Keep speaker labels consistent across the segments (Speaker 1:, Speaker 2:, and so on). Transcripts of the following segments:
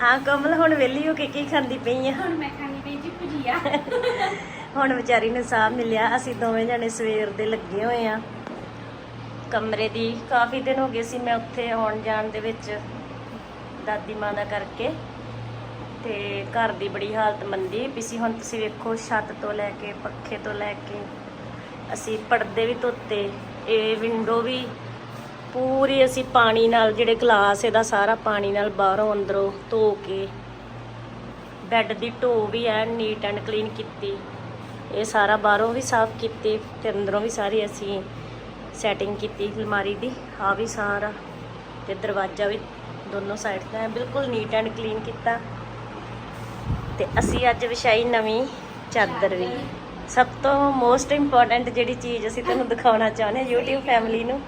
Speaker 1: ਹਾਂ ਕਮਲ ਹੁਣ ਵਿਹਲੀ ਹੋ ਕੇ ਕੀ ਖਾਂਦੀ ਪਈ ਆ?
Speaker 2: ਹੁਣ ਮੈਂ ਖਾਣੀ ਪਈ ਜੀ ਭੁਜੀਆ
Speaker 1: ਹੁਣ ਵਿਚਾਰੀ ਨੂੰ ਸਾਹ ਮਿਲਿਆ ਅਸੀਂ ਦੋਵੇਂ ਜਣੇ ਸਵੇਰ ਦੇ ਲੱਗੇ ਹੋਏ ਆ। ਕਮਰੇ ਦੀ ਕਾਫੀ ਦਿਨ ਹੋ ਗਏ ਸੀ ਮੈਂ ਉੱਥੇ ਆਉਣ ਜਾਣ ਦੇ ਵਿੱਚ ਦਾਦੀ ਮਾਂ ਦਾ ਕਰਕੇ। ਤੇ ਘਰ ਦੀ ਬੜੀ ਹਾਲਤ ਮੰਦੀ ਪਈ ਸੀ। ਹੁਣ ਤੁਸੀਂ ਵੇਖੋ ਛੱਤ ਤੋਂ ਲੈ ਕੇ ਪੱਖੇ ਤੋਂ ਲੈ ਕੇ ਅਸੀਂ ਪਰਦੇ ਵੀ ਧੋਤੇ ਇਹ ਵਿੰਡੋ ਵੀ ਪੂਰੀ ਅਸੀਂ ਪਾਣੀ ਨਾਲ ਜਿਹੜੇ ਗਲਾਸ ਇਹਦਾ ਸਾਰਾ ਪਾਣੀ ਨਾਲ ਬਾਹਰੋਂ ਅੰਦਰੋਂ ਧੋ ਕੇ ਬੈੱਡ ਦੀ ਢੋ ਵੀ ਐ ਨੀਟ ਐਂਡ ਕਲੀਨ ਕੀਤੀ। ਇਹ ਸਾਰਾ ਬਾਹਰੋਂ ਵੀ ਸਾਫ਼ ਕੀਤੀ ਤੇ ਅੰਦਰੋਂ ਵੀ ਸਾਰੀ ਅਸੀਂ ਸੈਟਿੰਗ ਕੀਤੀ ਅਲਮਾਰੀ ਦੀ। ਆ ਵੀ ਸਾਰਾ ਤੇ ਦਰਵਾਜ਼ਾ ਵੀ ਦੋਨੋਂ ਸਾਈਡ ਦਾ ਬਿਲਕੁਲ ਨੀਟ ਐਂਡ ਕਲੀਨ ਕੀਤਾ। ਤੇ ਅਸੀਂ ਅੱਜ ਵਿਛਾਈ ਨਵੀਂ ਚਾਦਰ ਵੀ। ਸਭ ਤੋਂ ਮੋਸਟ ਇੰਪੋਰਟੈਂਟ ਜਿਹੜੀ ਚੀਜ਼ ਅਸੀਂ ਤੁਹਾਨੂੰ ਦਿਖਾਉਣਾ ਚਾਹੁੰਦੇ ਹਾਂ YouTube ਫੈਮਿਲੀ ਨੂੰ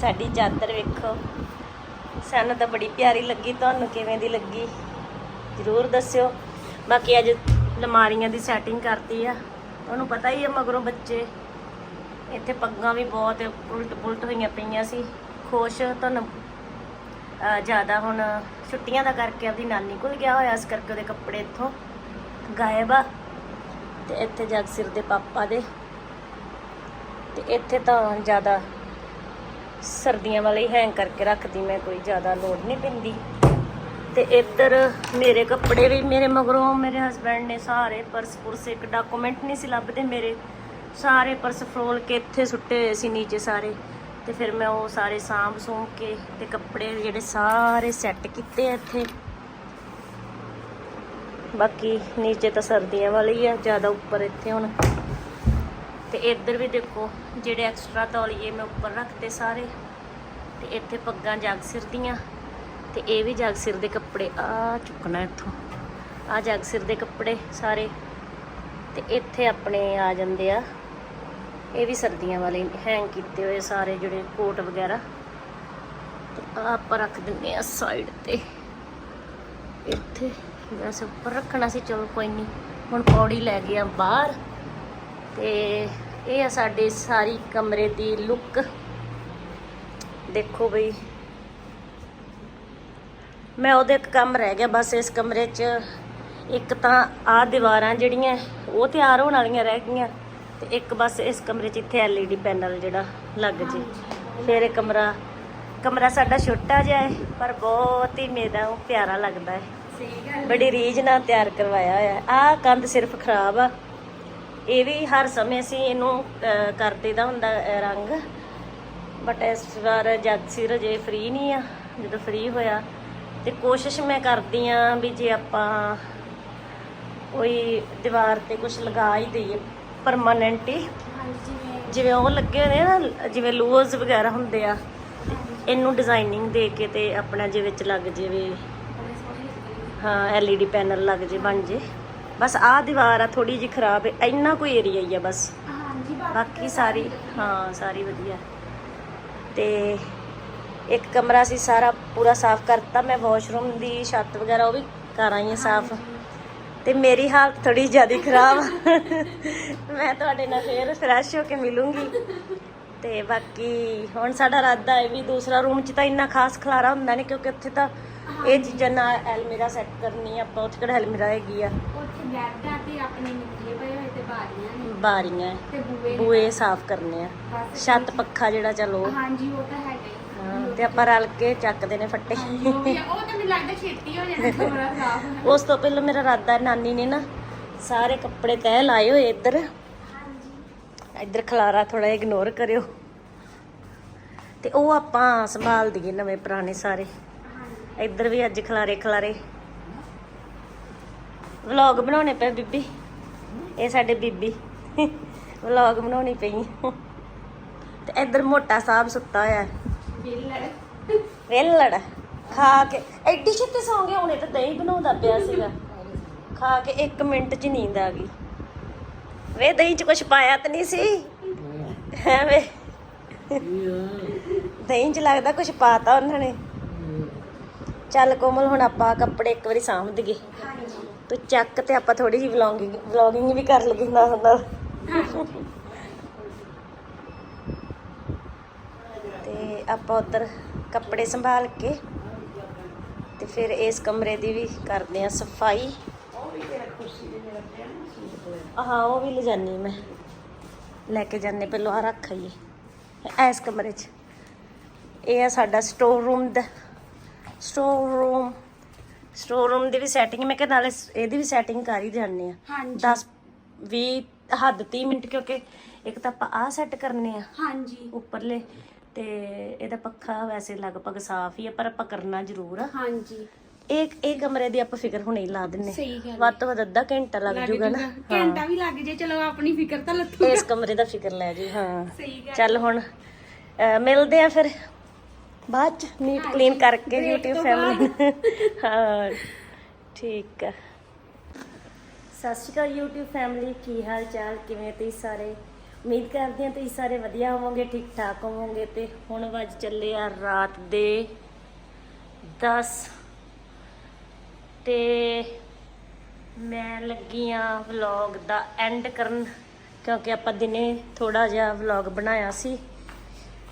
Speaker 1: ਸਾਡੀ ਚਾਦਰ ਵੇਖੋ। ਸਾਨੂੰ ਤਾਂ ਬੜੀ ਪਿਆਰੀ ਲੱਗੀ, ਤੁਹਾਨੂੰ ਕਿਵੇਂ ਦੀ ਲੱਗੀ? ਜ਼ਰੂਰ ਦੱਸਿਓ। ਬਾਕੀ ਅੱਜ ਲਮਾਰੀਆਂ ਦੀ ਸੈਟਿੰਗ ਕਰਤੀ ਆ। ਉਹਨੂੰ ਪਤਾ ਹੀ ਆ ਮਗਰੋਂ ਬੱਚੇ। ਇੱਥੇ ਪੱਗਾਂ ਵੀ ਬਹੁਤ ਉਲਟ ਪੁਲਟ ਹੋਈਆਂ ਪਈਆਂ ਸੀ। ਖੁਸ਼ ਤੁਹਾਨੂੰ ਜ਼ਿਆਦਾ ਹੁਣ ਛੁੱਟੀਆਂ ਦਾ ਕਰਕੇ ਆਪਦੀ ਨਾਨੀ ਕੋਲ ਗਿਆ ਹੋਇਆ ਇਸ ਕਰਕੇ ਉਹਦੇ ਕੱਪੜੇ ਇੱਥੋਂ ਗਾਇਬ ਆ। ਤੇ ਇੱਥੇ ਜਗਸਿਰ ਦੇ ਪਾਪਾ ਦੇ। ਤੇ ਇੱਥੇ ਤਾਂ ਜ਼ਿਆਦਾ ਸਰਦੀਆਂ ਵਾਲੇ ਹੈਂਗ ਕਰਕੇ ਰੱਖਦੀ, ਮੈਂ ਕੋਈ ਜ਼ਿਆਦਾ ਲੋਡ ਨਹੀਂ ਪੈਂਦੀ। ਤੇ ਇੱਧਰ ਮੇਰੇ ਕੱਪੜੇ ਵੀ ਮੇਰੇ ਮਗਰੋਂ, ਮੇਰੇ ਹਸਬੰਡ ਨੇ ਸਾਰੇ ਪਰਸ ਪੁਰਸ, ਇੱਕ ਡਾਕੂਮੈਂਟ ਨਹੀਂ ਸੀ ਲੱਭਦੇ ਮੇਰੇ। ਸਾਰੇ ਪਰਸ ਫਰੋਲ ਕੇ ਇੱਥੇ ਸੁੱਟੇ ਹੋਏ ਸੀ ਨੀਚੇ ਸਾਰੇ। ਤੇ ਫਿਰ ਮੈਂ ਉਹ ਸਾਰੇ ਸਾਂਭ ਸੂੰਭ ਕੇ ਤੇ ਕੱਪੜੇ ਜਿਹੜੇ ਸਾਰੇ ਸੈੱਟ ਕੀਤੇ ਇੱਥੇ। ਬਾਕੀ ਨੀਚੇ ਤਾਂ ਸਰਦੀਆਂ ਵਾਲੇ ਹੀ ਆ, ਜ਼ਿਆਦਾ ਉੱਪਰ ਇੱਥੇ ਹੁਣ। ਤੇ ਇੱਧਰ ਵੀ ਦੇਖੋ, ਜਿਹੜੇ ਐਕਸਟਰਾ ਤੌਲੀਏ ਮੈਂ ਉੱਪਰ ਰੱਖਤੇ ਸਾਰੇ। ਤੇ ਇੱਥੇ ਪੱਗਾਂ ਜਗ ਸਿਰ ਦੀਆਂ, ਤੇ ਇਹ ਵੀ ਜਗ ਸਿਰ ਦੇ ਕੱਪੜੇ। ਆ ਚੁੱਕਣਾ ਇੱਥੋਂ। ਆ ਜਗ ਸਿਰ ਦੇ ਕੱਪੜੇ ਸਾਰੇ। ਤੇ ਇੱਥੇ ਆਪਣੇ ਆ ਜਾਂਦੇ ਆ। ਇਹ ਵੀ ਸਰਦੀਆਂ ਵਾਲੇ ਹੈਂਗ ਕੀਤੇ ਹੋਏ ਸਾਰੇ ਜਿਹੜੇ ਕੋਟ ਵਗੈਰਾ। ਤੇ ਆਹ ਆਪਾਂ ਰੱਖ ਦਿੰਦੇ ਆ ਸਾਈਡ ਤੇ। ਇੱਥੇ ਵੈਸੇ ਉੱਪਰ ਰੱਖਣਾ ਸੀ, ਚਲੋ ਕੋਈ ਨਹੀਂ ਹੁਣ ਪੌੜੀ ਲੈ ਗਿਆ ਬਾਹਰ। ਤੇ ਇਹ ਆ ਸਾਡੇ ਸਾਰੀ ਕਮਰੇ ਦੀ ਲੁੱਕ ਦੇਖੋ ਬਈ। ਮੈਂ ਉਹਦੇ ਇੱਕ ਕੰਮ ਰਹਿ ਗਿਆ ਬਸ ਇਸ ਕਮਰੇ 'ਚ ਇੱਕ ਤਾਂ ਆਹ ਦੀਵਾਰਾਂ ਜਿਹੜੀਆਂ ਉਹ ਤਿਆਰ ਹੋਣ ਵਾਲੀਆਂ ਰਹਿ ਗਈਆਂ ਤੇ ਇੱਕ ਬਸ ਇਸ ਕਮਰੇ 'ਚ ਇੱਥੇ LED ਪੈਨਲ ਜਿਹੜਾ ਲੱਗ ਜੇ। ਫਿਰ ਇਹ ਕਮਰਾ ਕਮਰਾ ਸਾਡਾ ਛੋਟਾ ਜਿਹਾ ਹੈ ਪਰ ਬਹੁਤ ਹੀ ਮੇਰਾ ਉਹ ਪਿਆਰਾ ਲੱਗਦਾ ਹੈ। ਬੜੀ ਰੀਝ ਨਾਲ ਤਿਆਰ ਕਰਵਾਇਆ ਹੋਇਆ ਆਹ ਕੰਧ ਸਿਰਫ ਖਰਾਬ ਆ। ਇਹ ਵੀ ਹਰ ਸਮੇਂ ਅਸੀਂ ਇਹਨੂੰ ਅਹ, ਕਰ ਦੇਦਾ ਹੁੰਦਾ ਰੰਗ। ਬਟ ਇਸ ਵਾਰ ਜਗਸੀਰ ਜੇ ਫ੍ਰੀ ਨਹੀਂ ਆ ਜਦੋਂ ਫ੍ਰੀ ਹੋਇਆ ਤੇ ਕੋਸ਼ਿਸ਼ ਮੈਂ ਕਰਦੀ ਆ ਵੀ ਜੇ ਆਪਾਂ ਕੋਈ ਦੀਵਾਰ ਤੇ ਕੁਝ ਲਗਾ ਹੀ ਦਈਏ ਪਰਮਾਨੈਂਟ ਹੀ।
Speaker 2: ਜਿਵੇਂ
Speaker 1: ਉਹ ਲੱਗੇ ਹੋਏ ਨੇ ਨਾ ਜਿਵੇਂ ਲੂਅਰਸ ਵਗੈਰਾ ਹੁੰਦੇ ਆ ਇਹਨੂੰ ਡਿਜ਼ਾਈਨਿੰਗ ਦੇ ਕੇ ਤੇ ਆਪਣਾ ਜੇ ਵਿੱਚ ਲੱਗ ਜਾਵੇ ਹਾਂ LED ਪੈਨਲ ਲੱਗ ਜੇ ਬਣ ਜੇ। ਬਸ ਆਹ ਦੀਵਾਰ ਆ ਥੋੜੀ ਜਿਹੀ ਖਰਾਬ ਹੈ ਇੰਨਾ ਕੋਈ ਏਰੀਆ ਹੀ ਆ ਬਸ।
Speaker 2: ਹਾਂਜੀ
Speaker 1: ਬਾਕੀ ਸਾਰੀ ਹਾਂ ਸਾਰੀ ਵਧੀਆ। ਤੇ ਇੱਕ ਕਮਰਾ ਸੀ ਸਾਰਾ ਪੂਰਾ ਸਾਫ਼ ਕਰਤਾ ਮੈਂ ਵਾਸ਼ਰੂਮ ਦੀ ਛੱਤ ਵਗੈਰਾ ਉਹ ਵੀ ਕਰ ਆਈ ਹਾਂ ਸਾਫ਼। ਤੇ ਮੇਰੀ ਹਾਲਤ ਥੋੜੀ ਜ਼ਿਆਦਾ ਖਰਾਬ ਆ। ਮੈਂ ਤੁਹਾਡੇ ਨਾਲ ਫੇਰ ਫਰੈਸ਼ ਹੋ ਕੇ ਮਿਲੂੰਗੀ। ਤੇ ਬਾਕੀ ਹੁਣ ਸਾਡਾ ਇਰਾਦਾ ਹੈ ਵੀ ਦੂਸਰਾ ਰੂਮ 'ਚ ਤਾਂ ਇੰਨਾ ਖਾਸ ਖਲਾਰਾ ਹੁੰਦਾ ਨਹੀਂ ਕਿਉਂਕਿ ਉੱਥੇ ਤਾਂ ਇਹ ਚੀਜ਼ਾਂ ਨਾਲ ਐਲਮੀਰਾ ਸੈੱਟ ਕਰਨੀ ਆ ਆਪਾਂ ਉੱਥੇ ਕਿਹੜਾ ਐਲਮੀਰਾ ਹੈਗੀ ਆ?
Speaker 2: ਉੱਥੇ ਬੈੱਡ ਤੇ ਆਪਣੇ ਨਿੱਕੇ ਪਏ ਹੋਏ ਤੇ ਬਾਰੀਆਂ ਨੇ।
Speaker 1: ਬਾਰੀਆਂ। ਹੈ।
Speaker 2: ਤੇ ਬੂਏ
Speaker 1: ਬੂਏ ਸਾਫ਼ ਕਰਨੇ ਆ।
Speaker 2: ਬਸ
Speaker 1: ਛੱਤ ਪੱਖਾ ਜਿਹੜਾ ਚਲੋ
Speaker 2: ਹਾਂਜੀ ਉਹ ਤਾਂ ਹੈਗਾ ਹੀ।
Speaker 1: ਤੇ ਆਪਾਂ ਰਲ ਕੇ ਚੱਕਦੇ ਨੇ ਫੱਟੇ।
Speaker 2: ਹਾਂਜੀ, ਉਹ ਵੀ ਆ। ਉਹ ਤਾਂ ਮੈਨੂੰ ਲੱਗਦਾ ਛੇਤੀ ਹੋ ਜਾਣਾ ਕਮਰਾ ਸਾਫ਼।
Speaker 1: ਉਸ ਤੋਂ ਪਹਿਲਾਂ ਮੇਰਾ ਰਾਦਾ ਨਾਨੀ ਨੇ ਨਾ ਸਾਰੇ ਕੱਪੜੇ ਤਹਿ ਲਾਏ ਹੋਏ ਇੱਧਰ।
Speaker 2: ਹਾਂਜੀ।
Speaker 1: ਇੱਧਰ ਖਲਾਰਾ ਥੋੜਾ ਇਗਨੋਰ ਕਰਿਓ। ਤੇ ਉਹ ਆਪਾਂ ਸੰਭਾਲ ਦਈਏ ਨਵੇਂ ਪੁਰਾਣੇ ਸਾਰੇ। ਇੱਧਰ ਵੀ ਅੱਜ ਖਲਾਰੇ ਖਲਾਰੇ। ਵਲੌਗ ਬਣਾਉਣੇ ਪਏ ਬੀਬੀ। ਇਹ ਸਾਡੇ ਬੀਬੀ। ਵਲੌਗ ਬਣਾਉਣੀ ਪਈ। ਤੇ ਇੱਧਰ ਮੋਟਾ ਸਾਹਿਬ ਸੁੱਤਾ ਹੋਇਆ। ਹੈ
Speaker 2: ਬਿੱਲ
Speaker 1: ਵੇਲੜ ਖਾ ਕੇ। ਐਡੀ ਛੇਤੀ ਸੌਂ ਗਿਆ, ਹੁਣੇ ਤਾਂ ਦਹੀਂ ਬਣਾਉਂਦਾ ਪਿਆ ਸੀਗਾ। ਖਾ ਕੇ 1 ਮਿੰਟ 'ਚ ਨੀਂਦ ਆ ਗਈ। ਵੇ, ਦਹੀਂ 'ਚ ਕੁਝ ਪਾਇਆ ਤਾਂ ਨਹੀਂ ਸੀ? ਹੈ ਵੇ? ਦਹੀਂ 'ਚ ਲੱਗਦਾ ਕੁਝ ਪਾਤਾ ਉਹਨਾਂ ਨੇ। ਚੱਲ ਕੋਮਲ, ਹੁਣ ਆਪਾਂ ਕੱਪੜੇ ਇੱਕ ਵਾਰੀ ਸਾਂਭ ਦਈਏ।
Speaker 2: ਹਾਂਜੀ
Speaker 1: ਤੂੰ ਚੱਕ ਤੇ ਆਪਾਂ ਥੋੜੀ ਜਿਹੀ ਵਲੌਗਿੰਗ ਵਲੌਗਿੰਗ ਵੀ ਕਰ ਲਈਏ ਨਾਲ ਨਾਲ। ਤੇ ਆਪਾਂ ਉਧਰ ਕੱਪੜੇ ਸੰਭਾਲ ਕੇ ਤੇ ਫਿਰ ਇਸ ਕਮਰੇ ਦੀ ਵੀ ਕਰਦੇ ਆ ਸਫ਼ਾਈ। ਹਾਂ ਉਹ ਵੀ ਲੈ ਜਾਨੀ ਮੈਂ। ਲੈ ਕੇ ਜਾਣੇ ਪਹਿਲਾਂ ਆ ਰੱਖ ਆਈਏ ਇਸ ਕਮਰੇ 'ਚ। ਇਹ ਆ ਸਾਡਾ ਸਟੋਰ ਰੂਮ ਦਾ। ਸਟੋਰ ਰੂਮ ਸਟੋਰ ਰੂਮ ਦੀ ਵੀ ਸੈਟਿੰਗ ਮੈਂ ਕਿਹਾ ਨਾਲੇ ਇਹਦੀ ਵੀ ਸੈਟਿੰਗ ਕਰ ਹੀ ਜਾਂਦੇ ਆ
Speaker 2: ਹਾਂਜੀ।
Speaker 1: 10 20 ਹੱਦ 30 ਮਿੰਟ ਕਿਉਂਕਿ ਇੱਕ ਤਾਂ ਆਪਾਂ ਆਹ ਸੈੱਟ ਕਰਨੇ ਆ
Speaker 2: ਹਾਂਜੀ।
Speaker 1: ਉੱਪਰਲੇ ਤੇ ਇਹਦਾ ਪੱਖਾ ਵੈਸੇ ਲਗਭਗ ਸਾਫ਼ ਹੀ ਆ ਪਰ ਆਪਾਂ ਕਰਨਾ ਜ਼ਰੂਰ ਆ।
Speaker 2: ਹਾਂਜੀ।
Speaker 1: ਇਹ ਇਹ ਕਮਰੇ ਦੀ ਆਪਾਂ ਫਿਕਰ ਹੁਣੇ ਹੀ ਲਾ ਦਿੰਨੇ
Speaker 2: ਸਹੀ ਗੱਲ
Speaker 1: ਵੱਧ ਤੋਂ ਵੱਧ ਅੱਧਾ ਘੰਟਾ ਲੱਗ
Speaker 2: ਲੱਗ
Speaker 1: ਜੂਗਾ ਨਾ।
Speaker 2: ਘੰਟਾ ਵੀ ਲੱਗ ਜੇ ਚਲੋ ਆਪਣੀ ਫਿਕਰ ਤਾਂ ਲੱਥੂ
Speaker 1: ਇਸ ਕਮਰੇ ਦਾ ਫਿਕਰ ਲੈ ਜੀ ਹਾਂ।
Speaker 2: ਸਹੀ ਗੱਲ
Speaker 1: ਚੱਲ ਹੁਣ ਅਹ, ਮਿਲਦੇ ਆ ਫਿਰ। ਬਾਅਦ ਚ ਨੀਟ ਕਲੀਨ ਕਰਕੇ YouTube ਫੈਮਿਲੀ ਹਾਂ ਠੀਕ ਆ। ਸਤਿ ਸ਼੍ਰੀ ਅਕਾਲ YouTube ਫੈਮਿਲੀ ਕੀ ਹਾਲ ਚਾਲ ਕਿਵੇਂ ਤੁਸੀਂ ਸਾਰੇ? ਉਮੀਦ ਕਰਦੇ ਹਾਂ ਤੁਸੀਂ ਸਾਰੇ ਵਧੀਆ ਹੋਵੋਗੇ ਠੀਕ ਠਾਕ ਹੋਵੋਗੇ ਤੇ ਹੁਣ ਵੱਜ ਚੱਲੇ ਆ ਰਾਤ ਦੇ 10 ਤੇ ਮੈਂ ਲੱਗੀ ਆ ਵਲੌਗ ਦਾ ਐਂਡ ਕਰਨ ਕਿਉਂਕਿ ਆਪਾਂ ਦਿਨੇ ਥੋੜਾ ਜਿਹਾ ਵਲੌਗ ਬਣਾਇਆ ਸੀ।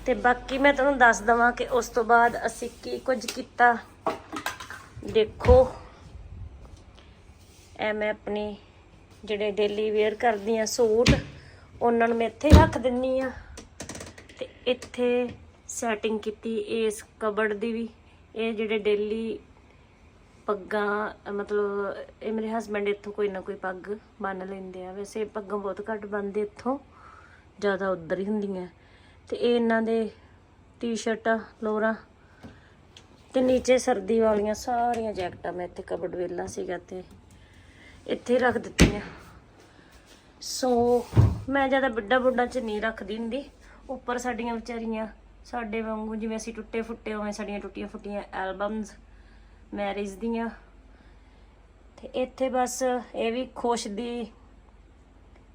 Speaker 1: ਤੇ ਬਾਕੀ ਮੈਂ ਤੁਹਾਨੂੰ ਦੱਸ ਦਵਾਂ ਕਿ ਉਸ ਤੋਂ ਬਾਅਦ ਅਸੀਂ ਕੀ ਕੁਝ ਕੀਤਾ। ਦੇਖੋ। ਐ ਮੈਂ ਆਪਣੀ ਜਿਹੜੇ ਡੇਲੀ ਵੇਅਰ ਕਰਦੀ ਆ ਸੂਟ, ਉਹਨਾਂ ਨੂੰ ਮੈਂ ਇੱਥੇ ਰੱਖ ਦਿੰਨੀ ਆ ਤੇ ਇੱਥੇ ਸੈਟਿੰਗ ਕੀਤੀ ਇਸ ਕਬੜ ਦੀ ਵੀ। ਇਹ ਜਿਹੜੇ ਡੇਲੀ ਪੱਗਾਂ, ਮਤਲਬ ਇਹ ਮੇਰੇ ਹਸਬੰਡ ਇੱਥੋਂ ਕੋਈ ਨਾ ਕੋਈ ਪੱਗ ਬੰਨ ਲੈਂਦੇ ਆ। ਵੈਸੇ ਇਹ ਪੱਗਾਂ ਬਹੁਤ ਘੱਟ ਬੰਨਦੇ ਇੱਥੋਂ, ਜ਼ਿਆਦਾ ਉੱਧਰ ਹੀ ਹੁੰਦੀਆਂ। ਤੇ ਇਹ ਇਹਨਾਂ ਦੇ ਟੀ-ਸ਼ਰਟਾਂ ਲੋਰਾਂ। ਤੇ ਨੀਚੇ ਸਰਦੀ ਵਾਲੀਆਂ ਸਾਰੀਆਂ ਜੈਕਟਾਂ ਮੈਂ ਇੱਥੇ ਕਬੜ ਵੇਲਾ ਸੀਗਾ ਤੇ ਇੱਥੇ ਰੱਖ ਦਿੱਤੀਆਂ। ਸੋ ਮੈਂ ਜ਼ਿਆਦਾ ਵੱਡਾ ਬੁੱਢਾ ਚ ਨਹੀਂ ਰੱਖਦੀ ਹੁੰਦੀ। ਉੱਪਰ ਸਾਡੀਆਂ ਵਿਚਾਰੀਆਂ ਸਾਡੇ ਵਾਂਗੂ ਜਿਵੇਂ ਅਸੀਂ ਟੁੱਟੇ ਫੁੱਟੇ, ਉਵੇਂ ਸਾਡੀਆਂ ਟੁੱਟੀਆਂ ਫੁੱਟੀਆਂ ਐਲਬਮਸ ਮੈਰਿਜ ਦੀਆਂ। ਤੇ ਇੱਥੇ ਬਸ ਇਹ ਵੀ ਖੁਸ਼ ਦੀ,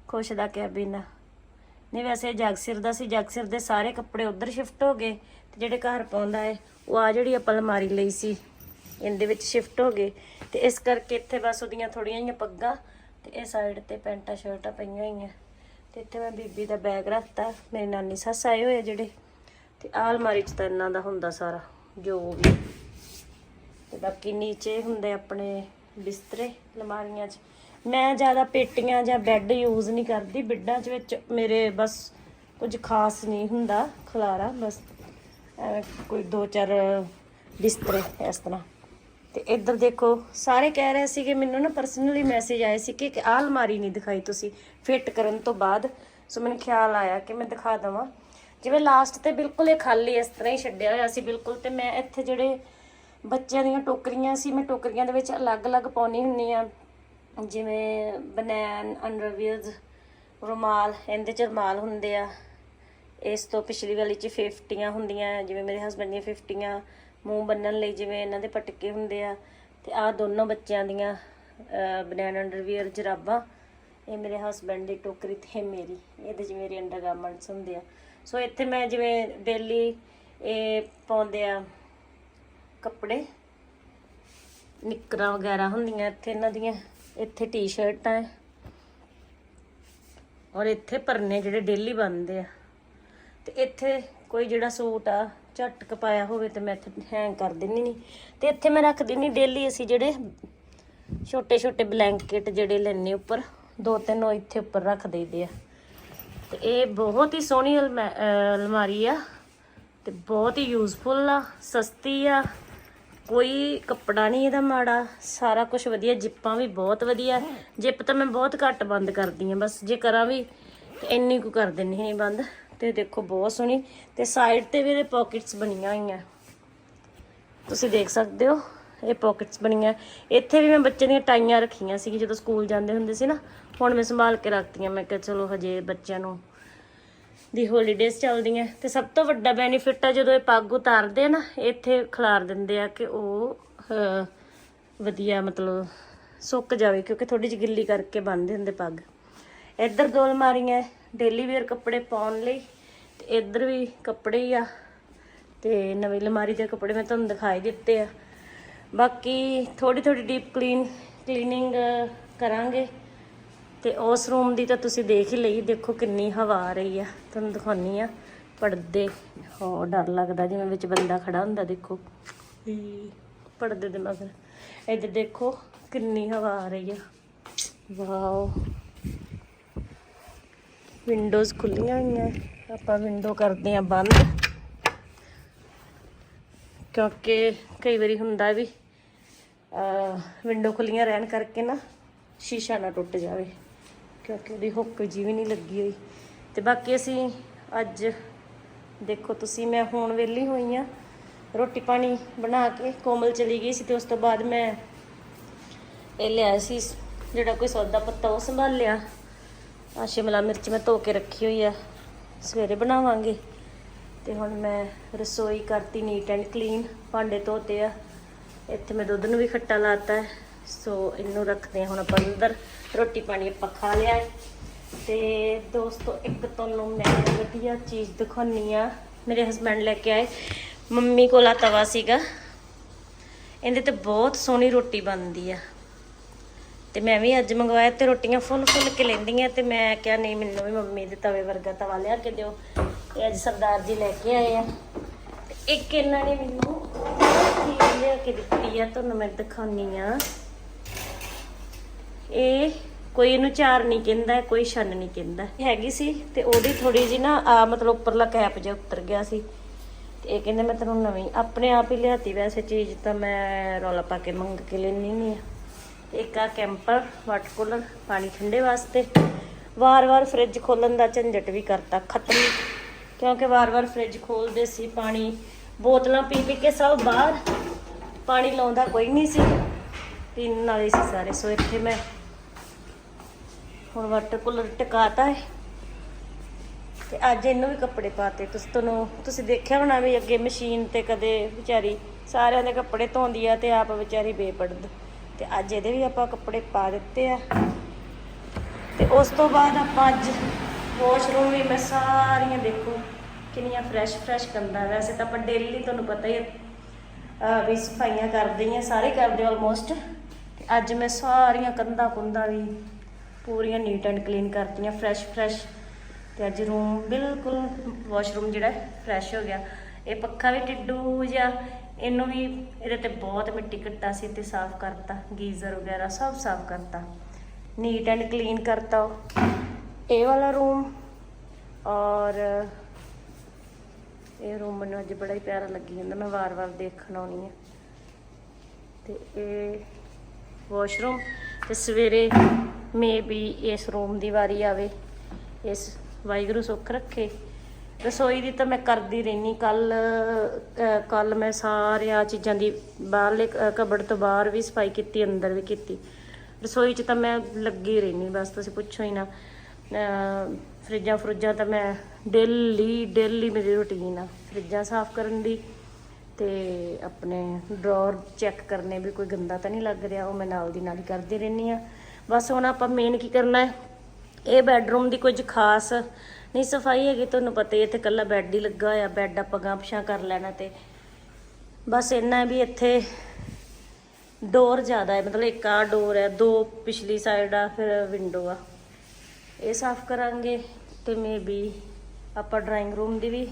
Speaker 1: ਖੁਸ਼ ਦਾ ਕੈਬਿਨ ਆ। ਨਹੀਂ ਵੈਸੇ ਜਗਸਿਰ ਦਾ ਸੀ ਜਗਸਿਰ ਦੇ ਸਾਰੇ ਕੱਪੜੇ ਉੱਧਰ ਸ਼ਿਫਟ ਹੋ ਗਏ ਤੇ ਜਿਹੜੇ ਘਰ ਪਾਉਂਦਾ ਏ ਉਹ ਆ ਜਿਹੜੀ ਆਪਾਂ ਅਲਮਾਰੀ ਲਈ ਸੀ, ਇਹਦੇ ਵਿੱਚ ਸ਼ਿਫਟ ਹੋ ਗਏ ਤੇ ਇਸ ਕਰਕੇ ਇੱਥੇ ਬਸ ਉਹਦੀਆਂ ਥੋੜੀਆਂ ਜਿਹੀਆਂ ਪੱਗਾਂ ਤੇ ਇਹ ਸਾਈਡ ਤੇ ਪੈਂਟਾਂ, ਸ਼ਰਟਾਂ ਪਈਆਂ ਹੋਈਆਂ ਤੇ ਇੱਥੇ ਮੈਂ ਬੀਬੀ ਦਾ ਬੈਗ ਰੱਖਤਾ, ਮੇਰੇ ਨਾਨੀ ਸੱਸ ਆਏ ਹੋਏ ਆ ਜਿਹੜੇ ਤੇ ਆਹ ਅਲਮਾਰੀ 'ਚ ਤਾਂ ਇਹਨਾਂ ਦਾ ਹੁੰਦਾ ਸਾਰਾ, ਜੋ ਵੀ। ਤੇ ਬਾਕੀ ਨੀਚੇ ਹੁੰਦੇ ਆਪਣੇ ਬਿਸਤਰੇ ਅਲਮਾਰੀਆਂ 'ਚ। ਮੈਂ ਜ਼ਿਆਦਾ ਪੇਟੀਆਂ ਜਾਂ ਬੈੱਡ ਯੂਜ਼ ਨਹੀਂ ਕਰਦੀ, ਬਿੱਡਾਂ 'ਚ ਵਿੱਚ ਮੇਰੇ ਬਸ ਕੁਝ ਖਾਸ ਨਹੀਂ ਹੁੰਦਾ, ਖਲਾਰਾ, ਬਸ ਕੋਈ ਦੋ ਚਾਰ ਬਿਸਤਰੇ ਇਸ ਤਰ੍ਹਾਂ। ਤੇ ਇੱਧਰ ਦੇਖੋ, ਸਾਰੇ ਕਹਿ ਰਹੇ ਸੀ ਕਿ ਮੈਨੂੰ ਨਾ ਪਰਸਨਲੀ ਮੈਸੇਜ ਆਏ ਸੀ ਕਿ ਕਿ ਆਹ ਅਲਮਾਰੀ ਨਹੀਂ ਦਿਖਾਈ ਤੁਸੀਂ ਫਿੱਟ ਕਰਨ ਤੋਂ ਬਾਅਦ। ਸੋ ਮੈਨੂੰ ਖਿਆਲ ਆਇਆ ਕਿ ਮੈਂ ਦਿਖਾ ਦਵਾਂ। ਜਿਵੇਂ ਲਾਸਟ ਤੇ ਬਿਲਕੁਲ ਇਹ ਖਾਲੀ ਇਸ ਤਰ੍ਹਾਂ ਹੀ ਛੱਡਿਆ ਹੋਇਆ ਸੀ ਬਿਲਕੁਲ, ਤੇ ਮੈਂ ਇੱਥੇ ਜਿਹੜੇ ਬੱਚਿਆਂ ਦੀਆਂ ਟੋਕਰੀਆਂ ਸੀ, ਮੈਂ ਟੋਕਰੀਆਂ ਦੇ ਵਿੱਚ ਅਲੱਗ-ਅਲੱਗ ਪਾਉਣੀ ਹੁੰਨੀ ਆ ਜਿਵੇਂ ਬਨੈਨ ਅੰਡਰਵੀਅਰਸ ਰੁਮਾਲ, ਇਹਦੇ ਚ ਰੁਮਾਲ ਹੁੰਦੇ ਆ। ਇਸ ਤੋਂ ਪਿਛਲੀ ਵਾਲੀ ਚ 50 ਹੁੰਦੀਆਂ, ਜਿਵੇਂ ਮੇਰੇ ਹਸਬੰਡ ਦੀਆਂ 50 ਮੂੰਹ ਬੰਨਣ ਲਈ ਜਿਵੇਂ ਇਹਨਾਂ ਦੇ ਪਟਕੇ ਹੁੰਦੇ ਆ। ਤੇ ਆਹ ਦੋਨੋਂ ਬੱਚਿਆਂ ਦੀਆਂ ਬਨੈਨ ਅੰਡਰਵੀਅਰ ਜਰਾਬਾਂ, ਇਹ ਮੇਰੇ ਹਸਬੰਡ ਦੀ ਟੋਕਰੀ ਤੇ ਮੇਰੀ, ਇਹਦੇ ਚ ਮੇਰੇ ਅੰਡਰਗਾਰਮੈਂਟਸ ਹੁੰਦੇ ਆ। ਸੋ ਇੱਥੇ ਮੈਂ ਜਿਵੇਂ ਡੇਲੀ ਇਹ ਪਾਉਂਦੇ ਆ ਕੱਪੜੇ, ਨਿੱਕਰਾਂ ਵਗੈਰਾ ਹੁੰਦੀਆਂ ਇੱਥੇ ਇਹਨਾਂ ਦੀਆਂ। ਇੱਥੇ ਟੀ-ਸ਼ਰਟਾਂ ਹੈ ਔਰ ਇੱਥੇ ਪਰਨੇ ਜਿਹੜੇ ਡੇਲੀ ਬਣਦੇ ਆ। ਤੇ ਇੱਥੇ ਕੋਈ ਜਿਹੜਾ ਸੂਟ ਆ, ਝਟਕ ਪਾਇਆ ਹੋਵੇ ਤੇ ਮੈਂ ਇੱਥੇ ਹੈਂਗ ਕਰ ਦਿੰਨੀ ਨਹੀਂ ਤੇ ਇੱਥੇ ਮੈਂ ਰੱਖ ਦਿੰਨੀ ਡੇਲੀ ਅਸੀਂ ਜਿਹੜੇ ਛੋਟੇ ਛੋਟੇ ਬਲੈਂਕਟ ਜਿਹੜੇ ਲੈਣੇ ਉੱਪਰ, ਦੋ ਤਿੰਨ ਉਹ ਇੱਥੇ ਉੱਪਰ ਰੱਖ ਦਈਦੇ ਆ। ਤੇ ਇਹ ਬਹੁਤ ਹੀ ਸੋਹਣੀ ਅਲਮਾ- ਅਲਮਾਰੀ ਆ। ਤੇ ਬਹੁਤ ਹੀ ਯੂਜ਼ਫੁਲ ਆ, ਸਸਤੀ ਆ। ਕੋਈ ਕੱਪੜਾ ਨਹੀਂ ਇਹਦਾ ਮਾੜਾ, ਸਾਰਾ ਕੁਝ ਵਧੀਆ, ਜਿੱਪਾਂ ਵੀ ਬਹੁਤ ਵਧੀਆ। ਜਿੱਪ ਤਾਂ ਮੈਂ ਬਹੁਤ ਘੱਟ ਬੰਦ ਕਰਦੀ ਆ ਬਸ ਜੇ ਕਰਾਂ ਵੀ ਇੰਨੀ ਕੁ ਕਰ ਦਿੰਨੀ ਨਹੀਂ ਬੰਦ। ਤੇ ਦੇਖੋ ਬਹੁਤ ਸੋਹਣੀ, ਤੇ ਸਾਈਡ ਤੇ ਵੀ ਇਹਦੇ ਪਾਕਟਸ ਬਣੀਆਂ ਹੋਈਆਂ। ਤੁਸੀਂ ਦੇਖ ਸਕਦੇ ਹੋ, ਇਹ ਪਾਕਟਸ ਬਣੀਆਂ। ਇੱਥੇ ਵੀ ਮੈਂ ਬੱਚੇ ਦੀਆਂ ਟਾਈਆਂ ਰੱਖੀਆਂ ਸੀ ਜਦੋਂ ਸਕੂਲ ਜਾਂਦੇ ਹੁੰਦੇ ਸੀ ਨਾ, ਹੁਣ ਮੈਂ ਸੰਭਾਲ ਕੇ ਰੱਖਤੀਆਂ। ਮੈਂ ਕਿਹਾ ਚਲੋ ਹਜੇ ਬੱਚਿਆਂ ਨੂੰ ਦੀ ਹੌਲੀਡੇਜ਼ ਚੱਲਦੀਆਂ। ਤੇ ਸਭ ਤੋਂ ਵੱਡਾ ਬੈਨੀਫਿਟ ਆ ਜਦੋਂ ਇਹ ਪੱਗ ਉਤਾਰਦੇ ਆ ਨਾ, ਇੱਥੇ ਖਿਲਾਰ ਦਿੰਦੇ ਆ ਕਿ ਉਹ ਵਧੀਆ ਮਤਲਬ ਸੁੱਕ ਜਾਵੇ, ਕਿਉਂਕਿ ਥੋੜੀ ਜਿਹੀ ਗਿੱਲੀ ਕਰਕੇ ਬੰਨ੍ਹਦੇ ਹੁੰਦੇ ਪੱਗ। ਇੱਧਰ ਦੋ ਅਲਮਾਰੀਆਂ ਡੇਲੀ ਵੇਅਰ ਕੱਪੜੇ ਪਾਉਣ ਲਈ, ਤੇ ਇੱਧਰ ਵੀ ਕੱਪੜੇ ਹੀ ਆ। ਤੇ ਨਵੀਂ ਅਲਮਾਰੀ ਦੇ ਕੱਪੜੇ ਮੈਂ ਤੁਹਾਨੂੰ ਦਿਖਾਈ ਦਿੱਤੇ ਆ। ਬਾਕੀ ਥੋੜੀ ਥੋੜੀ ਡੀਪ ਕਲੀਨ ਕਲੀਨਿੰਗ ਕਰਾਂਗੇ। ਤੇ ਉਸ ਰੂਮ ਦੀ ਤਾਂ ਤੁਸੀਂ ਦੇਖ ਹੀ ਲਈ ਦੇਖੋ ਕਿੰਨੀ ਹਵਾ ਆ ਰਹੀ ਆ। ਤੁਹਾਨੂੰ ਦਿਖਾਉਣੀ ਆ ਪਰਦੇ ਹੋ ਡਰ ਲੱਗਦਾ ਜਿਵੇਂ ਵਿੱਚ ਬੰਦਾ ਖੜਾ ਹੁੰਦਾ ਦੇਖੋ। ਵੀ ਪਰਦੇ ਦੇ ਮਗਰ। ਇੱਧਰ ਦੇਖੋ ਕਿੰਨੀ ਹਵਾ ਆ ਰਹੀ ਆ। ਵਾਓ। ਵਿੰਡੋਜ਼ ਖੁੱਲੀਆਂ ਹੋਈਆਂ। ਆਪਾਂ ਵਿੰਡੋ ਕਰਦੇ ਆ ਬੰਦ। ਕਿਉਂਕਿ ਕਈ ਵਾਰੀ ਹੁੰਦਾ ਵੀ ਵਿੰਡੋ ਖੁੱਲੀਆਂ ਰਹਿਣ ਕਰਕੇ ਨਾ ਸ਼ੀਸ਼ਾ ਨਾ ਟੁੱਟ ਜਾਵੇ। ਕਿਉਂਕਿ ਉਹਦੀ ਹੁੱਕ ਜੀ ਵੀ ਨਹੀਂ ਲੱਗੀ ਹੋਈ। ਤੇ ਬਾਕੀ ਅਸੀਂ ਅੱਜ ਦੇਖੋ ਤੁਸੀਂ, ਮੈਂ ਹੁਣ ਵਿਹਲੀ ਹੋਈ ਆ। ਰੋਟੀ ਪਾਣੀ ਬਣਾ ਕੇ ਕੋਮਲ ਚਲੀ ਗਈ ਸੀ ਤੇ ਉਸ ਤੋਂ ਬਾਅਦ ਮੈਂ ਇਹ ਲਿਆ ਸੀ, ਜਿਹੜਾ ਕੋਈ ਸੌਦਾ ਪੱਤਾ ਉਹ ਸੰਭਾਲ ਲਿਆ। ਆ ਸ਼ਿਮਲਾ ਮਿਰਚ ਮੈਂ ਧੋ ਕੇ ਰੱਖੀ ਹੋਈ ਆ। ਸਵੇਰੇ ਬਣਾਵਾਂਗੇ। ਤੇ ਹੁਣ ਮੈਂ ਰਸੋਈ ਕਰਤੀ ਨੀਟ ਐਂਡ ਕਲੀਨ ਭਾਂਡੇ ਧੋਤੇ ਆ। ਇੱਥੇ ਮੈਂ ਦੁੱਧ ਨੂੰ ਵੀ ਖੱਟਾ ਲਾਤਾ। ਹੈ ਸੋ ਇਹਨੂੰ ਰੱਖਦੇ ਹਾਂ ਹੁਣ ਆਪਾਂ ਅੰਦਰ। ਰੋਟੀ ਪਾਣੀ ਆਪਾਂ ਖਾ ਲਿਆ ਹੈ। ਤੇ ਦੋਸਤੋ, ਇੱਕ ਤੁਹਾਨੂੰ ਮੈਂ ਵਧੀਆ ਚੀਜ਼ ਦਿਖਾਉਣੀ ਆ। ਮੇਰੇ ਹਸਬੰਡ ਲੈ ਕੇ ਆਏ। ਮੰਮੀ ਕੋਲ ਆ ਤਵਾ ਸੀਗਾ। ਇਹਦੇ ਤੇ ਬਹੁਤ ਸੋਹਣੀ ਰੋਟੀ ਬਣਦੀ ਆ। ਤੇ ਮੈਂ ਵੀ ਅੱਜ ਮੰਗਵਾਇਆ ਤੇ ਰੋਟੀਆਂ ਫੁੱਲ ਫੁੱਲ ਕੇ ਲੈਂਦੀਆਂ ਤੇ ਮੈਂ ਕਿਹਾ, ਨਹੀਂ, ਮੈਨੂੰ ਵੀ ਮੰਮੀ ਦੇ ਤਵੇ ਵਰਗਾ ਤਵਾ ਲਿਆ ਕੇ ਦਿਓ। ਤੇ ਅੱਜ ਸਰਦਾਰ ਜੀ ਲੈ ਕੇ ਆਏ ਆ। ਤੇ ਇੱਕ ਇਹਨਾਂ ਨੇ ਮੈਨੂੰ ਚੀਜ਼ ਲਿਆ ਕੇ ਦਿੱਤੀ ਆ, ਤੁਹਾਨੂੰ ਮੈਂ ਦਿਖਾਉਣੀ ਆ। ਇਹ ਕੋਈ ਇਹਨੂੰ ਚਾਰ ਨਹੀਂ ਕਹਿੰਦਾ ਕੋਈ ਛੰਨ ਨਹੀਂ ਕਹਿੰਦਾ। ਹੈਗੀ ਸੀ ਤੇ ਉਹਦੀ ਥੋੜੀ ਜੀ ਨਾ, ਆ ਮਤਲਬ ਉੱਪਰਲਾ ਕੈਪ ਜਿਹਾ ਉੱਤਰ ਗਿਆ ਸੀ। ਤੇ ਇਹ ਕਹਿੰਦੇ ਮੈਂ ਤੈਨੂੰ ਨਵੀਂ, ਆਪਣੇ ਆਪ ਹੀ ਲਿਆਤੀ ਵੈਸੇ ਚੀਜ਼ ਤਾਂ ਮੈਂ ਰੌਲਾ ਪਾ ਕੇ ਮੰਗ ਕੇ ਲੈਣੀ ਨਹੀਂ ਆ। ਇੱਕ ਆ ਕੈਂਪਰ, ਵਾਟਰ ਕੂਲਰ, ਪਾਣੀ ਠੰਡੇ ਵਾਸਤੇ। ਵਾਰ-ਵਾਰ ਫ੍ਰਿਜ ਖੋਲਣ ਦਾ ਝੰਜਟ ਵੀ ਕਰਤਾ, ਖਤਮ। ਕਿਉਂਕਿ ਵਾਰ-ਵਾਰ ਫ੍ਰਿਜ ਖੋਲਦੇ ਸੀ, ਪਾਣੀ, ਬੋਤਲਾਂ ਪੀ ਪੀ ਕੇ ਸਭ ਬਾਹਰ। ਪਾਣੀ ਲਾਉਂਦਾ ਕੋਈ ਨਹੀਂ ਸੀ। ਪੀਣ ਵਾਲੇ ਸੀ ਸਾਰੇ, ਸੋ ਇੱਥੇ ਮੈਂ ਹੁਣ ਵਾਟਰ ਕੂਲਰ ਟਿਕਾਤਾ ਹੈ ਤੇ ਅੱਜ ਇਹਨੂੰ ਵੀ ਕੱਪੜੇ ਪਾਤੇ। ਤੁਸੀਂ ਤੁਹਾਨੂੰ, ਤੁਸੀਂ ਦੇਖਿਆ ਹੋਣਾ ਵੀ ਅੱਗੇ ਮਸ਼ੀਨ ਤੇ ਕਦੇ ਵਿਚਾਰੀ ਸਾਰਿਆਂ ਦੇ ਕੱਪੜੇ ਧੋਂਦੀ ਆ ਤੇ ਆਪ ਵਿਚਾਰੀ ਬੇਪੜਦ ਤੇ ਅੱਜ ਇਹਦੇ ਵੀ ਆਪਾਂ ਕੱਪੜੇ ਪਾ ਦਿੱਤੇ ਆ। ਤੇ ਉਸ ਤੋਂ ਬਾਅਦ ਆਪਾਂ ਅੱਜ ਵਾਸ਼ਰੂਮ ਵੀ ਮੈਂ ਸਾਰੀਆਂ ਦੇਖੋ, ਕਿੰਨੀਆਂ ਫਰੈਸ਼ ਫਰੈਸ਼ ਕੰਦਾ ਵੈਸੇ ਤਾਂ ਆਪਾਂ ਡੇਲੀ ਤੁਹਾਨੂੰ ਪਤਾ ਹੀ ਆ ਵੀ ਸਫਾਈਆਂ ਕਰਦੇ ਹੀ ਆ, ਸਾਰੇ ਕਰਦੇ ਆਲਮੋਸਟ ਤੇ ਅੱਜ ਮੈਂ ਸਾਰੀਆਂ ਕੰਧਾਂ ਕੁੰਧਾਂ ਵੀ ਪੂਰੀਆਂ ਨੀਟ ਐਂਡ ਕਲੀਨ ਕਰਤੀਆਂ ਫਰੈਸ਼ ਫਰੈਸ਼ ਤੇ ਅੱਜ ਰੂਮ ਬਿਲਕੁਲ ਵਾਸ਼ਰੂਮ ਜਿਹੜਾ ਫਰੈਸ਼ ਹੋ ਗਿਆ। ਇਹ ਪੱਖਾ ਵੀ ਟਿੱਡੂ ਜਿਹਾ, ਇਹਨੂੰ ਵੀ ਇਹਦੇ ਤੇ ਬਹੁਤ ਮਿੱਟੀ ਕੱਟਾ ਸੀ, ਤੇ ਸਾਫ਼ ਕਰਤਾ। ਗੀਜ਼ਰ ਵਗੈਰਾ ਸਭ ਸਾਫ਼ ਕਰਤਾ। ਨੀਟ ਐਂਡ ਕਲੀਨ ਕਰਤਾ ਇਹ ਵਾਲਾ ਰੂਮ ਔਰ ਇਹ ਰੂਮ ਮੈਨੂੰ ਅੱਜ ਬੜਾ ਹੀ ਪਿਆਰਾ ਲੱਗੀ ਜਾਂਦਾ, ਮੈਂ ਵਾਰ-ਵਾਰ ਦੇਖਣ ਆਉਣੀ ਆ। ਤੇ ਇਹ ਵਾਸ਼ਰੂਮ ਤੇ ਸਵੇਰੇ ਮੇਬੀ ਇਸ ਰੂਮ ਦੀ ਵਾਰੀ ਆਵੇ, ਇਸ ਵਾਹਿਗੁਰੂ ਸੁੱਖ ਰੱਖੇ। ਰਸੋਈ ਦੀ ਤਾਂ ਮੈਂ ਕਰਦੀ ਰਹਿਨੀ, ਕੱਲ ਕੱਲ ਮੈਂ ਸਾਰੀਆਂ ਚੀਜ਼ਾਂ ਦੀ ਬਾਹਰਲੇ ਕਬੜ ਤੋਂ ਬਾਹਰ ਵੀ ਸਫ਼ਾਈ ਕੀਤੀ, ਅੰਦਰ ਵੀ ਕੀਤੀ। ਰਸੋਈ 'ਚ ਤਾਂ ਮੈਂ ਲੱਗੀ ਰਹਿਨੀ, ਬਸ ਤੁਸੀਂ ਪੁੱਛੋ ਹੀ ਨਾ। ਫਰਿੱਜਾਂ ਫਰੁੱਜਾਂ ਤਾਂ ਮੈਂ ਡੇਲੀ ਡੇਲੀ ਮੇਰੀ ਰੁਟੀਨ ਆ। ਫਰਿੱਜਾਂ ਸਾਫ਼ ਕਰਨ ਦੀ ਤੇ ਆਪਣੇ ਡਰਾਅਰ ਚੈੱਕ ਕਰਨੇ ਵੀ ਕੋਈ ਗੰਦਾ ਤਾਂ ਨਹੀਂ ਲੱਗ ਰਿਹਾ, ਉਹ ਮੈਂ ਨਾਲ ਦੀ ਨਾਲ ਹੀ ਕਰਦੀ ਰਹਿੰਦੀ ਆ ਬਸ ਹੁਣ ਆਪਾਂ ਮੇਨ ਕੀ ਕਰਨਾ ਹੈ? ਇਹ ਬੈੱਡਰੂਮ ਦੀ ਕੁਝ ਖਾਸ ਨਹੀਂ ਸਫ਼ਾਈ ਹੈਗੀ, ਤੁਹਾਨੂੰ ਪਤਾ ਹੀ ਇੱਥੇ ਕੱਲਾ ਬੈੱਡ ਹੀ ਲੱਗਾ ਹੋਇਆ ਬੈੱਡ ਆਪਾਂ ਗਾਂ ਕਰ ਲੈਣਾ ਤੇ। ਬਸ ਇੰਨਾ ਵੀ ਇੱਥੇ ਡੋਰ ਜ਼ਿਆਦਾ ਹੈ, ਮਤਲਬ ਇੱਕ ਆ ਡੋਰ ਹੈ, ਦੋ ਪਿਛਲੀ ਸਾਈਡ ਆ, ਫਿਰ ਵਿੰਡੋ ਆ। ਇਹ ਸਾਫ਼ ਕਰਾਂਗੇ ਤੇ ਮੇਬੀ ਆਪਾਂ ਡਰਾਇੰਗ ਰੂਮ ਦੀ ਵੀ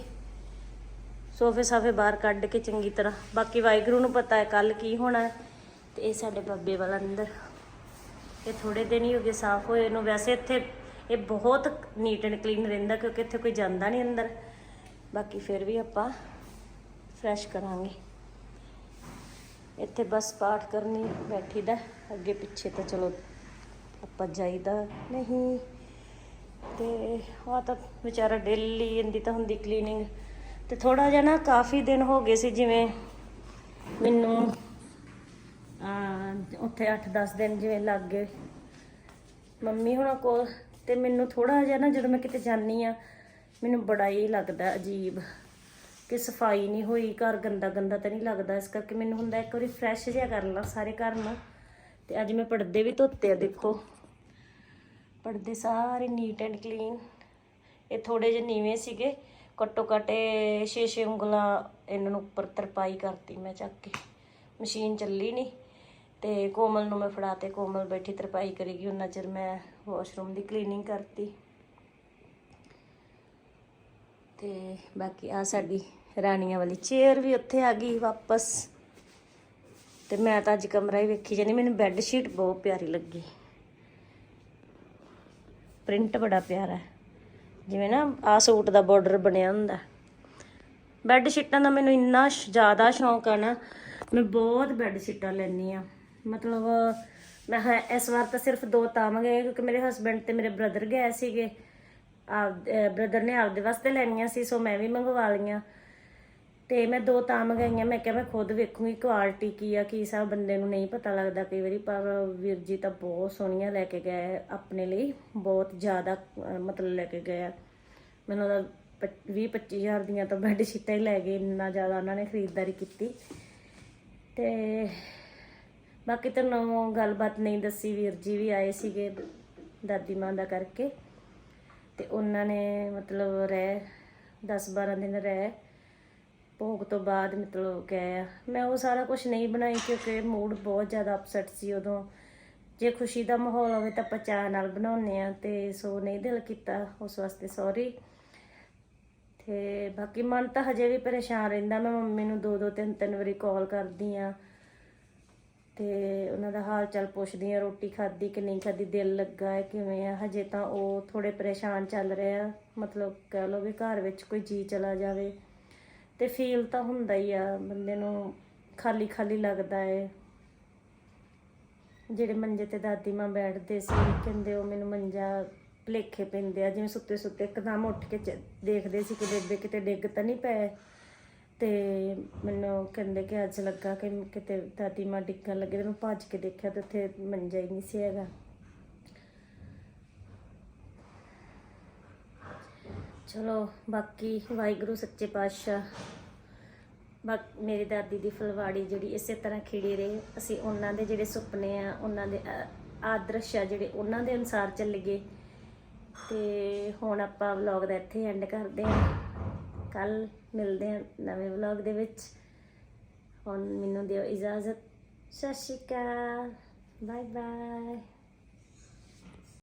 Speaker 1: ਸੋਫੇ ਸਾਫੇ ਬਾਹਰ ਕੱਢ ਕੇ ਚੰਗੀ ਤਰ੍ਹਾਂ। ਬਾਕੀ ਵਾਹਿਗੁਰੂ ਨੂੰ ਪਤਾ ਹੈ ਕੱਲ ਕੀ ਹੋਣਾ ਹੈ। ਤੇ ਇਹ ਸਾਡੇ ਬੱਬੇ ਵਾਲਾ ਅੰਦਰ। ਇਹ ਥੋੜੇ ਦਿਨ ਹੀ ਹੋ ਗਏ ਸਾਫ਼ ਹੋਏ ਨੂੰ। ਵੈਸੇ ਇੱਥੇ ਇਹ ਬਹੁਤ ਨੀਟ ਐਂਡ ਕਲੀਨ ਰਹਿੰਦਾ ਕਿਉਂਕਿ ਇੱਥੇ ਕੋਈ ਜਾਂਦਾ ਨਹੀਂ ਅੰਦਰ। ਬਾਕੀ ਫਿਰ ਵੀ ਆਪਾਂ ਫਰੈਸ਼ ਕਰਾਂਗੇ। ਇੱਥੇ ਬਸ ਪਾਠ ਕਰਨੀ ਬੈਠੀ ਦਾ ਅੱਗੇ ਪਿੱਛੇ ਤਾਂ ਚਲੋ ਆਪਾਂ ਜਾਈਦਾ ਨਹੀਂ। ਤੇ ਆ ਤਾਂ ਵਿਚਾਰਾ ਡੇਲੀ ਇਹਦੀ ਤਾਂ ਹੁੰਦੀ ਕਲੀਨਿੰਗ ਤੇ ਥੋੜਾ ਜਿਹਾ ਨਾ ਕਾਫੀ ਦਿਨ ਹੋ ਗਏ ਸੀ ਜਿਵੇਂ ਮੈਨੂੰ ਉੱਥੇ 8-10 ਦਿਨ ਜਿਵੇਂ ਲੱਗ ਗਏ। ਮੰਮੀ ਹੁਣਾਂ ਕੋਲ ਤੇ ਮੈਨੂੰ ਥੋੜਾ ਜਿਹਾ ਨਾ ਜਦੋਂ ਮੈਂ ਕਿਤੇ ਜਾਂਦੀ ਆ ਮੈਨੂੰ ਬੜਾ ਹੀ ਲੱਗਦਾ ਅਜੀਬ ਕਿ ਸਫ਼ਾਈ ਨਹੀਂ ਹੋਈ, ਘਰ ਗੰਦਾ ਗੰਦਾ ਤਾਂ ਨਹੀਂ ਲੱਗਦਾ। ਇਸ ਕਰਕੇ ਮੈਨੂੰ ਹੁੰਦਾ ਇੱਕ ਵਾਰੀ ਫਰੈਸ਼ ਜਿਹਾ ਕਰ ਲਾਂ ਸਾਰੇ ਘਰ ਨੂੰ। ਤੇ ਅੱਜ ਮੈਂ ਪਰਦੇ ਵੀ ਧੋਤੇ ਆ, ਦੇਖੋ। ਪਰਦੇ ਸਾਰੇ ਨੀਟ ਐਂਡ ਕਲੀਨ ਇਹ ਥੋੜੇ ਜਿਹੇ ਨੀਵੇਂ ਸੀਗੇ। ਘੱਟੋ ਘੱਟ 6-6 ਉਂਗਲਾਂ ਇਹਨਾਂ ਨੂੰ ਉੱਪਰ ਤਰਪਾਈ ਕਰਤੀ ਮੈਂ ਚੱਕ ਕੇ। ਮਸ਼ੀਨ ਚੱਲੀ ਨਹੀਂ ਤੇ ਕੋਮਲ ਨੂੰ ਮੈਂ ਫੜਾ ਤੇ ਕੋਮਲ ਬੈਠੀ ਤਰਪਾਈ ਕਰੇਗੀ। ਉਹਨਾਂ ਚਿਰ ਮੈਂ ਵਾਸ਼ਰੂਮ ਦੀ ਕਲੀਨਿੰਗ ਕਰਤੀ। ਤੇ ਬਾਕੀ ਆ ਸਾਡੀ ਰਾਣੀਆਂ ਵਾਲੀ ਚੇਅਰ ਵੀ ਉੱਥੇ ਆ ਗਈ ਵਾਪਸ। ਤੇ ਮੈਂ ਤਾਂ ਅੱਜ ਕਮਰਾ ਹੀ ਵੇਖੀ ਜਾਂਦੀ। ਮੈਨੂੰ ਬੈੱਡ ਸ਼ੀਟ ਬਹੁਤ ਪਿਆਰੀ ਲੱਗੀ। ਪ੍ਰਿੰਟ ਬੜਾ ਪਿਆਰਾ ਹੈ। ਜਿਵੇਂ ਨਾ ਆ ਸੂਟ ਦਾ ਬਾਰਡਰ ਬਣਿਆ ਹੁੰਦਾ। ਬੈੱਡ ਸ਼ੀਟਾਂ ਦਾ ਮੈਨੂੰ ਇੰਨਾ ਸ਼- ਜ਼ਿਆਦਾ ਸ਼ੌਂਕ ਆ ਨਾ, ਮੈਂ ਬਹੁਤ ਬੈੱਡ ਸ਼ੀਟਾਂ ਲੈਣੀ ਆ ਮਤਲਬ ਮੈਂ ਹਾਂ, ਇਸ ਵਾਰ ਤਾਂ ਸਿਰਫ ਦੋ ਤਾਂ ਮੰਗਾਏ ਕਿਉਂਕਿ ਮੇਰੇ ਹਸਬੰਡ ਤੇ ਮੇਰੇ ਬ੍ਰਦਰ ਗਏ ਸੀਗੇ। ਆਪ ਬ੍ਰਦਰ ਨੇ ਆਪਦੇ ਵਾਸਤੇ ਲੈਣੀਆਂ ਸੀ ਸੋ ਮੈਂ ਵੀ ਮੰਗਵਾ ਲਈਆਂ। ਤੇ ਮੈਂ ਦੋ ਤਾਂ ਮੰਗਾਈਆਂ, ਮੈਂ ਕਿਹਾ ਮੈਂ ਖੁਦ ਵੇਖੂੰਗੀ ਕੁਆਲਿਟੀ ਕੀ ਆ, ਕੀ ਸਭ ਬੰਦੇ ਨੂੰ ਨਹੀਂ ਪਤਾ ਲੱਗਦਾ ਕਈ ਵਾਰੀ, ਪਰ ਵੀਰ ਜੀ ਤਾਂ ਬਹੁਤ ਸੋਹਣੀਆਂ ਲੈ ਕੇ ਗਏ ਆਪਣੇ ਲਈ, ਬਹੁਤ ਜ਼ਿਆਦਾ ਮਤਲਬ ਲੈ ਕੇ ਗਏ ਆ। ਮੈਨੂੰ ਉਹਦਾ 20 25000 ਦੀਆਂ ਤਾਂ ਬੈੱਡ ਸ਼ੀਟਾਂ ਹੀ ਲੈ ਗਏ, ਇੰਨਾ ਜ਼ਿਆਦਾ ਉਹਨਾਂ ਨੇ ਖਰੀਦਦਾਰੀ ਕੀਤੀ। ਤੇ ਬਾਕੀ ਤੁਹਾਨੂੰ ਗੱਲਬਾਤ ਨਹੀਂ ਦੱਸੀ, ਵੀਰ ਜੀ ਵੀ ਆਏ ਸੀਗੇ ਦਾਦੀ ਮਾਂ ਦਾ ਕਰਕੇ। ਤੇ ਉਹਨਾਂ ਨੇ ਮਤਲਬ ਰਹਿ 10 12 ਦਿਨ ਰਹਿ। ਭੋਗ ਤੋਂ ਬਾਅਦ ਮਤਲਬ ਗਏ ਆ। ਮੈਂ ਉਹ ਸਾਰਾ ਕੁਝ ਨਹੀਂ ਬਣਾਈ ਕਿਉਂਕਿ ਮੂਡ ਬਹੁਤ ਜ਼ਿਆਦਾ ਅਪਸੈਟ ਸੀ ਉਦੋਂ। ਜੇ ਖੁਸ਼ੀ ਦਾ ਮਾਹੌਲ ਹੋਵੇ ਤਾਂ ਆਪਾਂ ਚਾਹ ਨਾਲ ਬਣਾਉਂਦੇ ਆ ਤੇ ਸੋ ਨਹੀਂ ਦਿਲ ਕੀਤਾ ਉਸ ਵਾਸਤੇ ਸੌਰੀ ਤੇ ਬਾਕੀ ਮਨ ਤਾਂ ਹਜੇ ਵੀ ਪਰੇਸ਼ਾਨ ਰਹਿੰਦਾ। ਮੈਂ ਮੰਮੀ ਨੂੰ ਦੋ ਦੋ ਤਿੰਨ ਤਿੰਨ ਵਾਰੀ ਕਾਲ ਕਰਦੀ ਆ ਤੇ ਉਹਨਾਂ ਦਾ ਹਾਲ ਚਾਲ ਪੁੱਛਦੀ ਆ ਰੋਟੀ ਖਾਧੀ ਕਿ ਨਹੀਂ ਖਾਧੀ, ਦਿਲ ਲੱਗਾ ਹੈ ਕਿਵੇਂ ਆ? ਹਜੇ ਤਾਂ ਉਹ ਥੋੜੇ ਪਰੇਸ਼ਾਨ ਚੱਲ ਰਹੇ ਆ। ਮਤਲਬ ਕਹਿ ਲਓ ਵੀ ਘਰ ਵਿੱਚ ਕੋਈ ਜੀ ਚਲਾ ਜਾਵੇ। ਤੇ ਫੀਲ ਤਾਂ ਹੁੰਦਾ ਹੀ ਆ, ਬੰਦੇ ਨੂੰ ਖਾਲੀ ਖਾਲੀ ਲੱਗਦਾ ਏ। ਜਿਹੜੇ ਮੰਜੇ ਤੇ ਦਾਦੀ ਮਾਂ ਬੈਠਦੇ ਸੀ, ਕਹਿੰਦੇ ਉਹ ਮੈਨੂੰ ਮੰਜਾ ਭੁਲੇਖੇ ਪੈਂਦੇ ਆ, ਜਿਵੇਂ ਸੁੱਤੇ ਸੁੱਤੇ ਇੱਕਦਮ ਉੱਠ ਕੇ ਚ- ਦੇਖਦੇ ਸੀ ਕਿ ਬੇਬੇ ਕਿਤੇ ਡਿੱਗ ਤਾਂ ਨਹੀਂ ਪਏ। ਤੇ ਮੈਨੂੰ ਕਹਿੰਦੇ ਕਿ ਅੱਜ ਲੱਗਾ ਕਿ ਕਿਤੇ ਦਾਦੀ ਮਾਂ ਡਿੱਗਣ ਲੱਗੇ ਤੇ ਮੈਂ ਭੱਜ ਕੇ ਦੇਖਿਆ ਤੇ ਉੱਥੇ ਮੰਜਾ ਹੀ ਨਹੀਂ ਸੀ ਹੈਗਾ। ਚਲੋ, ਬਾਕੀ ਵਾਹਿਗੁਰੂ, ਸੱਚੇ ਪਾਤਸ਼ਾਹ, ਬਾਕ, ਮੇਰੀ ਦਾਦੀ ਦੀ ਫੁਲਵਾੜੀ ਜਿਹੜੀ ਇਸੇ ਤਰ੍ਹਾਂ ਖਿੜੀ ਰਹੇ। ਅਸੀਂ ਉਹਨਾਂ ਦੇ ਜਿਹੜੇ ਸੁਪਨੇ ਆ, ਉਹਨਾਂ ਦੇ ਆਦਰਸ਼ ਆ ਜਿਹੜੇ ਉਹਨਾਂ ਦੇ ਅਨੁਸਾਰ ਚੱਲੀਏ ਤੇ ਹੁਣ ਆਪਾਂ ਵਲੌਗ ਦਾ ਇੱਥੇ ਐਂਡ ਕਰਦੇ ਹਾਂ। ਕੱਲ ਮਿਲਦੇ ਹਾਂ ਨਵੇਂ ਵਲੌਗ ਦੇ ਵਿੱਚ। ਹੁਣ ਮੈਨੂੰ ਦਿਓ ਇਜਾਜ਼ਤ। ਸਤਿ ਸ਼੍ਰੀ ਅਕਾਲ। Bye bye